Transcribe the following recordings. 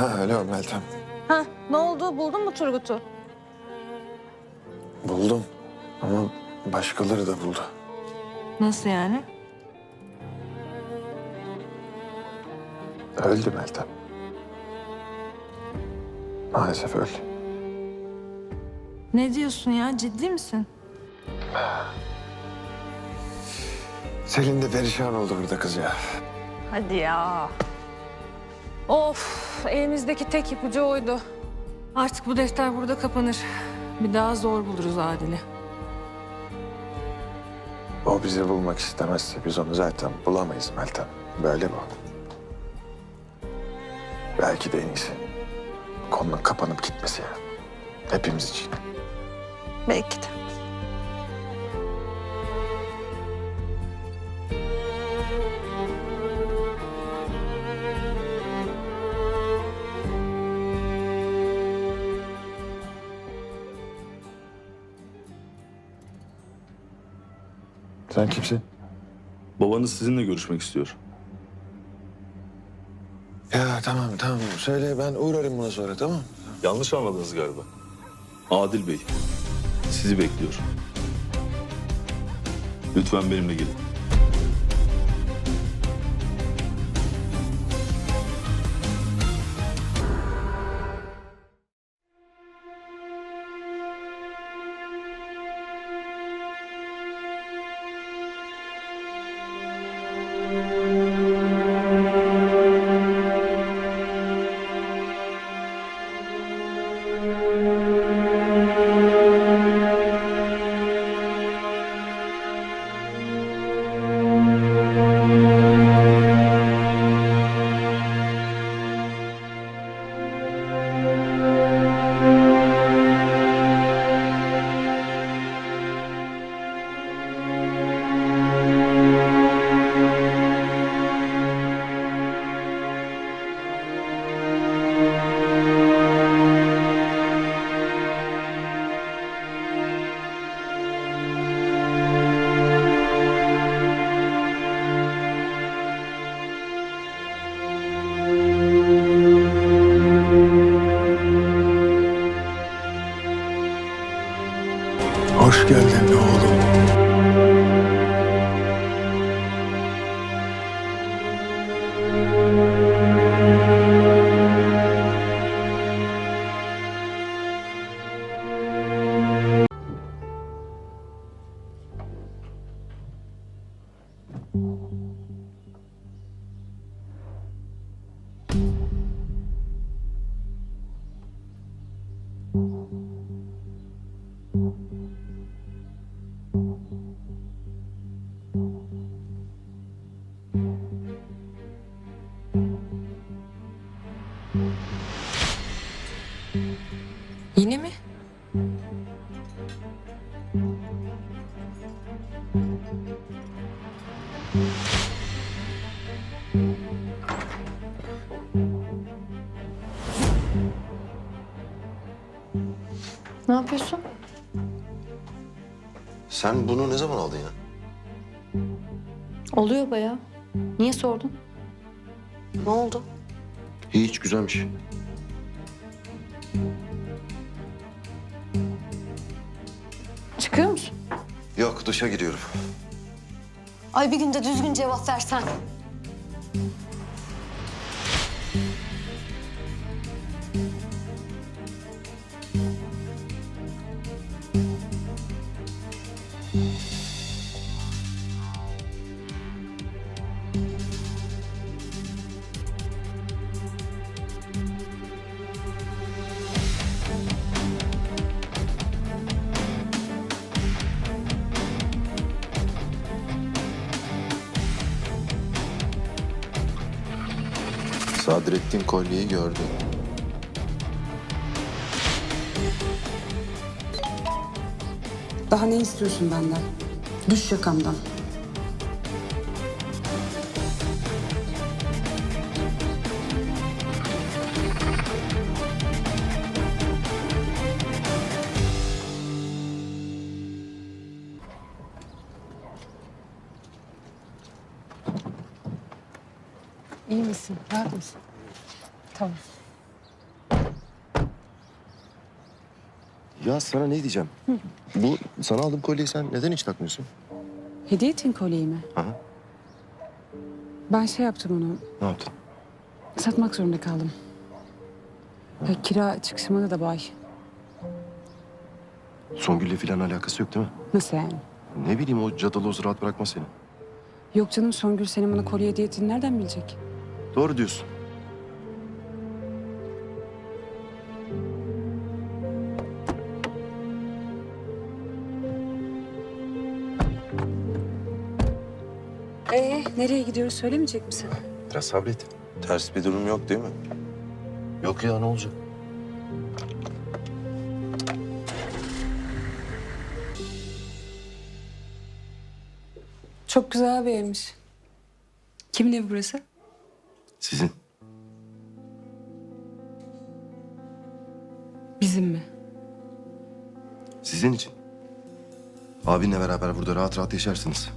Alo Meltem. Ha, ne oldu? Buldun mu Turgut'u? Buldum. Ama başkaları da buldu. Nasıl yani? Öldü Meltem. Maalesef öldü. Ne diyorsun ya? Ciddi misin? Selin de perişan oldu burada kız ya. Hadi ya. Of, elimizdeki tek ipucu oydu. Artık bu defter burada kapanır. Bir daha zor buluruz Adil'i. O bizi bulmak istemezse biz onu zaten bulamayız Meltem. Böyle bu. Belki de en iyisi. Konunun kapanıp gitmesi ya. Hepimiz için. Belki de. Sen kimsin? Babanız sizinle görüşmek istiyor. Ya tamam tamam. Söyle ben uğrarım buna sonra tamam Yanlış anladınız galiba. Adil Bey, sizi bekliyor. Lütfen benimle gelin. Hoş geldin Yine mi? Ne yapıyorsun? Sen bunu ne zaman aldın ya? Oluyor bayağı. Niye sordun? Ne oldu? Hiç güzelmiş. Çıkıyor musun? Yok duşa giriyorum. Ay bir günde düzgün cevap versen. Sadrettin kolyeyi gördü. Daha ne istiyorsun benden? Düş yakamdan. İyi misin? Rahat mısın? Tamam. Ya sana ne diyeceğim? Hı. Bu sana aldığım kolyeyi sen neden hiç takmıyorsun? Hediye ettin kolyeyi mi? Aha. Ben şey yaptım onu. Ne yaptın? Satmak zorunda kaldım. Ha. Kira çıkışıma da, da bay. Songül'le falan alakası yok değil mi? Nasıl yani? Ne bileyim o cadaloz rahat bırakma seni. Yok canım Songül senin bana kolye hmm. hediye ettiğini nereden bilecek? Doğru diyorsun. Ee, nereye gidiyoruz söylemeyecek misin? Biraz sabret. Ters bir durum yok değil mi? Yok ya ne olacak? Çok güzel bir evmiş. Kimin evi burası? Sizin. Bizim mi? Sizin için. Abinle beraber burada rahat rahat yaşarsınız.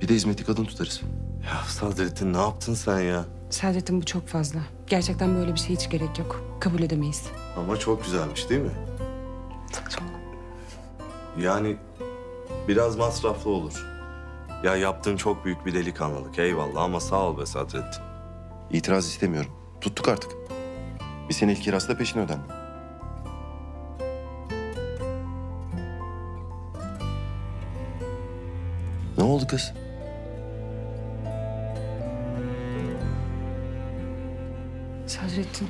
Bir de hizmetli kadın tutarız. Ya Sadrettin ne yaptın sen ya? Saadet'im bu çok fazla. Gerçekten böyle bir şey hiç gerek yok. Kabul edemeyiz. Ama çok güzelmiş değil mi? Çok. Yani biraz masraflı olur. Ya yaptığın çok büyük bir delikanlılık eyvallah ama sağ ol be Sadrettin. İtiraz istemiyorum. Tuttuk artık. Bir senelik kirası da peşin ödendi. Oldu kız? Sadrettin,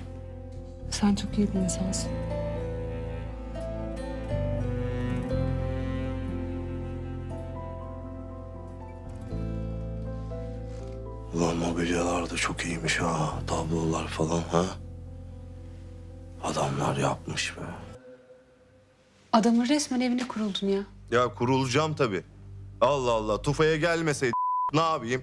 sen çok iyi bir insansın. Ulan mobilyalar da çok iyiymiş ha. Tablolar falan ha. Adamlar yapmış be. Adamın resmen evine kuruldun ya. Ya kurulacağım tabii. Allah Allah tufaya gelmeseydi ne yapayım?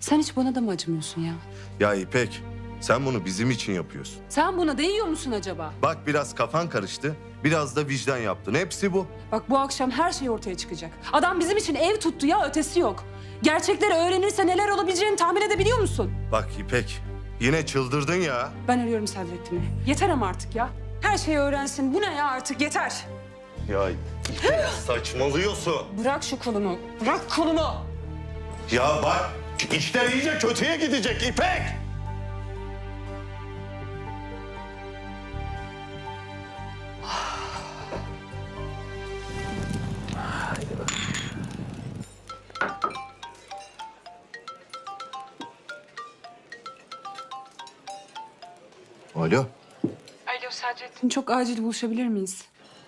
Sen hiç bana da mı acımıyorsun ya? Ya İpek sen bunu bizim için yapıyorsun. Sen buna değiyor musun acaba? Bak biraz kafan karıştı. Biraz da vicdan yaptın. Hepsi bu. Bak bu akşam her şey ortaya çıkacak. Adam bizim için ev tuttu ya ötesi yok. Gerçekleri öğrenirse neler olabileceğini tahmin edebiliyor musun? Bak İpek yine çıldırdın ya. Ben arıyorum Sadrettin'i. Yeter ama artık ya. Her şeyi öğrensin. Bu ne ya artık yeter. Ya saçmalıyorsun. Bırak şu kolumu. Bırak kolumu. Ya bak işler iyice kötüye gidecek İpek. Alo. Alo Sadrettin. Çok acil buluşabilir miyiz?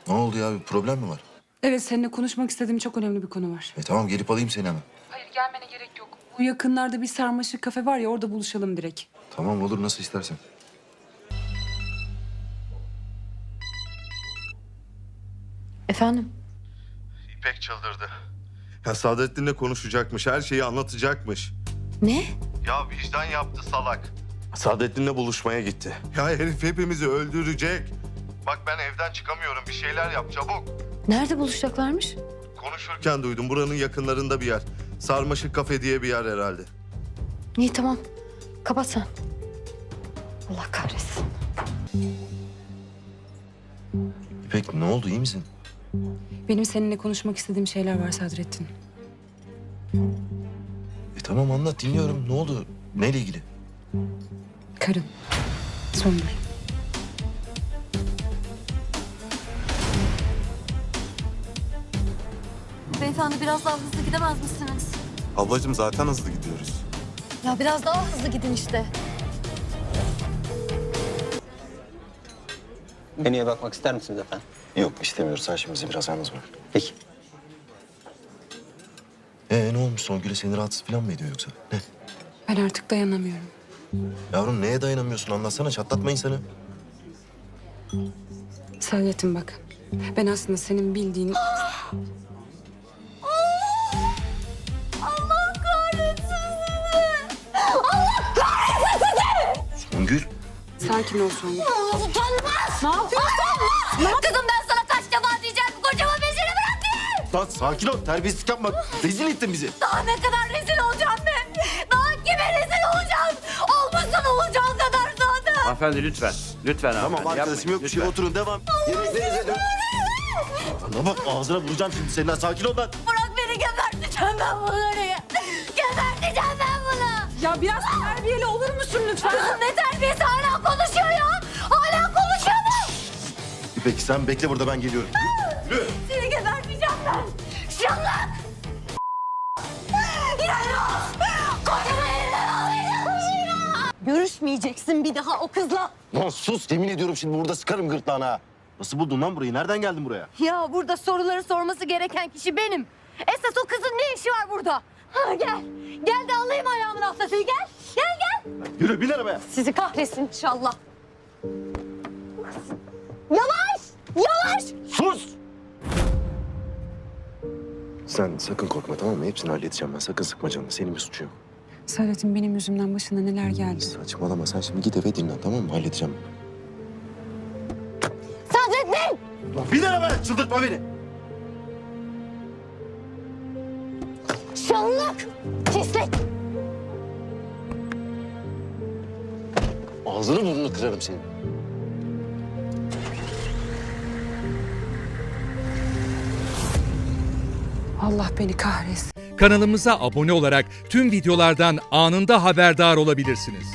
Ne oldu ya? Bir problem mi var? Evet seninle konuşmak istediğim çok önemli bir konu var. E tamam gelip alayım seni hemen. Hayır gelmene gerek yok. Bu yakınlarda bir sarmaşık kafe var ya orada buluşalım direkt. Tamam olur nasıl istersen. Efendim? İpek çıldırdı. Ya Saadettin'le konuşacakmış, her şeyi anlatacakmış. Ne? Ya vicdan yaptı salak. Saadettin'le buluşmaya gitti. Ya herif hepimizi öldürecek. Bak ben evden çıkamıyorum, bir şeyler yap çabuk. Nerede buluşacaklarmış? Konuşurken duydum, buranın yakınlarında bir yer. Sarmaşık kafe diye bir yer herhalde. İyi tamam. Kapat sen. Allah kahretsin. İpek ne oldu iyi misin? Benim seninle konuşmak istediğim şeyler var Sadrettin. E tamam anlat dinliyorum. Ne oldu? Neyle ilgili? Karın. Songül. Beyefendi biraz daha hızlı gidemez misiniz? Ablacığım zaten hızlı gidiyoruz. Ya biraz daha hızlı gidin işte. Menüye bakmak ister misiniz efendim? Yok istemiyoruz. Sen şimdi bizi biraz yalnız bırak. Peki. Ee ne olmuş? Songül'e seni rahatsız falan mı ediyor yoksa? Ne? Ben artık dayanamıyorum. Yavrum neye dayanamıyorsun? Anlatsana çatlatma insanı. Sadrettin bak. Ben aslında senin bildiğin... Sakin ol Songül. Utanmaz! Ne yapıyorsun? Kızım ben sana kaç defa diyeceğim kocama peşini bırak diye! Lan sakin ol. Terbiyesizlik yapma. Rezil ettin bizi. Daha ne kadar rezil olacağım ben? Daha kime rezil olacağım? Olmuşsun olacağın kadar zaten. Hanımefendi lütfen. Lütfen Tamam hanımefendi. arkadaşım yok bir şey. Oturun devam. Yemeklerinize dön. Bana bak ağzına vuracağım şimdi seninle. Sakin ol lan. Bırak beni geberteceğim ben bunları. Geberteceğim ben bunu. Ya biraz terbiyeli olur musun lütfen? Kızım ne İpek sen bekle burada ben geliyorum. Seni geberteceğim ben. Şallak. İnanılmaz. Kocamı elinden alacağım. Görüşmeyeceksin bir daha o kızla. Lan sus yemin ediyorum şimdi burada sıkarım gırtlağına. ha. Nasıl buldun lan burayı? Nereden geldin buraya? Ya burada soruları sorması gereken kişi benim. Esas o kızın ne işi var burada? Ha, gel. Gel de alayım ayağımın altına seni. Gel. Gel gel. Yürü bin arabaya. Sizi kahretsin inşallah. Yavaş. Yavaş. Sus! Sen sakın korkma tamam mı? Hepsini halledeceğim ben. Sakın sıkma canını. Senin bir suçun yok. Saadet'in benim yüzümden başına neler geldi. Saçmalama. Sen şimdi git eve dinlen tamam mı? Halledeceğim. Sadrettin. Lan bin arabaya! Çıldırtma beni! Şallak. Pislik. Ağzını burnunu kırarım senin. Allah beni kahretsin. Kanalımıza abone olarak tüm videolardan anında haberdar olabilirsiniz.